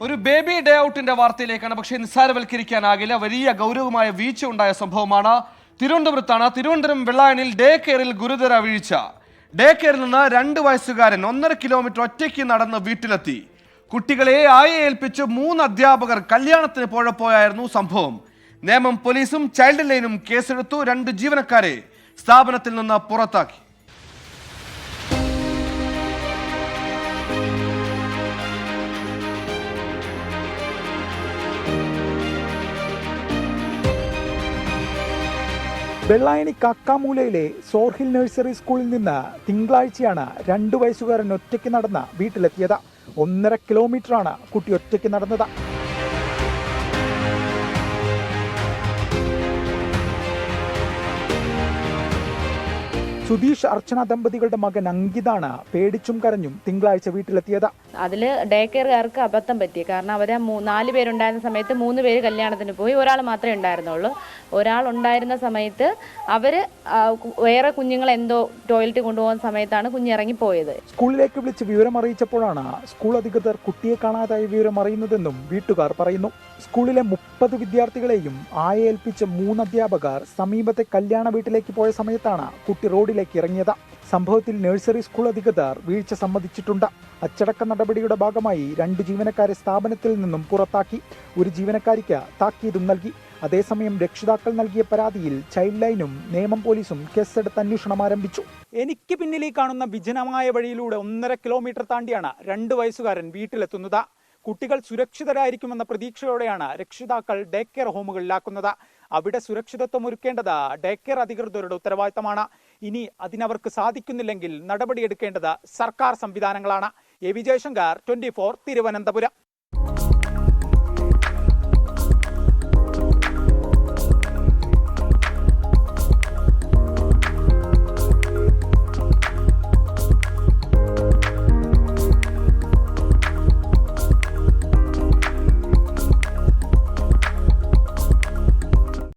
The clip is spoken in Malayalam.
ഒരു ബേബി ഡേ ഔട്ടിന്റെ വാർത്തയിലേക്കാണ് പക്ഷേ നിസ്സാരവൽക്കരിക്കാനാകില്ല. വലിയ ഗൗരവമായ വീഴ്ച ഉണ്ടായ സംഭവമാണ്. തിരുവനന്തപുരത്താണ് തിരുവനന്തപുരം വെള്ളായണിൽ ഡേ കെയറിൽ ഗുരുതര വീഴ്ച. ഡേ കെയറിൽ നിന്ന് രണ്ട് വയസ്സുകാരൻ ഒന്നര കിലോമീറ്റർ ഒറ്റയ്ക്ക് നടന്ന് വീട്ടിലെത്തി. കുട്ടികളെ ആയ ഏൽപ്പിച്ച് മൂന്ന് അധ്യാപകർ കല്യാണത്തിന് പോയപ്പോയായിരുന്നു സംഭവം. നേമം പോലീസും ചൈൽഡ് ലൈനും കേസെടുത്തു രണ്ട് ജീവനക്കാരെ സ്ഥാപനത്തിൽ നിന്ന് പുറത്താക്കി. വെള്ളായണി കാക്കാമൂലയിലെ സോർഹിൽ നഴ്സറി സ്കൂളിൽ നിന്ന് തിങ്കളാഴ്ചയാണ് രണ്ടു വയസ്സുകാരൻ ഒറ്റയ്ക്ക് നടന്ന വീട്ടിലെത്തിയത്. ഒന്നര കിലോമീറ്ററാണ് കുട്ടി ഒറ്റയ്ക്ക് നടന്നത്. സുധീഷ് അർച്ചന ദമ്പതികളുടെ മകൻ അങ്കിതാണ് പേടിച്ചും കരഞ്ഞും തിങ്കളാഴ്ച വീട്ടിലെത്തിയത്. അതിൽ ഡേ കെയർകാർക്ക് അബദ്ധം പറ്റി. കാരണം അവർ നാല് പേരുണ്ടായിരുന്ന സമയത്ത് മൂന്ന് പേര് കല്യാണത്തിന് പോയി. ഒരാൾ മാത്രമേ ഉണ്ടായിരുന്നുള്ളൂ. ഒരാൾ ഉണ്ടായിരുന്ന സമയത്ത് അവർ വേറെ കുഞ്ഞുങ്ങൾ എന്തോ ടോയ്ലറ്റ് കൊണ്ടുപോകുന്ന സമയത്താണ് കുഞ്ഞിറങ്ങി ഇറങ്ങിപ്പോയത് സ്കൂളിലേക്ക് വിളിച്ച് വിവരം അറിയിച്ചപ്പോഴാണ് സ്കൂൾ അധികൃതർ കുട്ടിയെ കാണാതായ വിവരം അറിയുന്നതെന്നും വീട്ടുകാർ പറയുന്നു. സ്കൂളിലെ മുപ്പത് വിദ്യാർത്ഥികളെയും ആയ ഏൽപ്പിച്ച മൂന്ന് അധ്യാപകർ സമീപത്തെ കല്യാണ വീട്ടിലേക്ക് പോയ സമയത്താണ് കുട്ടി റോഡിലേക്ക് ഇറങ്ങിയത്. സംഭവത്തിൽ നഴ്സറി സ്കൂൾ അധികൃതർ വീഴ്ച സമ്മതിച്ചിട്ടുണ്ട്. അച്ചടക്ക നടപടിയുടെ ഭാഗമായി രണ്ട് ജീവനക്കാരെ സ്ഥാപനത്തിൽ നിന്നും പുറത്താക്കി. ഒരു ജീവനക്കാരിക്ക് താക്കീതും നൽകി. അതേസമയം രക്ഷിതാക്കൾ നൽകിയ പരാതിയിൽ ചൈൽഡ് ലൈനും നേമം പോലീസും കേസെടുത്ത് അന്വേഷണം ആരംഭിച്ചു. എനിക്ക് പിന്നിലേ കാണുന്ന വിജനമായ വഴിയിലൂടെ ഒന്നര കിലോമീറ്റർ താണ്ടിയാണ് രണ്ട് വയസ്സുകാരൻ വീട്ടിലെത്തുന്നത്. കുട്ടികൾ സുരക്ഷിതരായിരിക്കുമെന്ന പ്രതീക്ഷയോടെയാണ് രക്ഷിതാക്കൾ ഡേ കെയർ ഹോമുകളിലാക്കുന്നത്. അവിടെ സുരക്ഷിതത്വം ഒരുക്കേണ്ടത് ഡേ കെയർ അധികൃതരുടെ ഉത്തരവാദിത്തമാണ്. ഇനി അതിനവർക്ക് സാധിക്കുന്നില്ലെങ്കിൽ നടപടിയെടുക്കേണ്ടത് സർക്കാർ സംവിധാനങ്ങളാണ്. A V Jayashankar twenty Thiruvananthapuram.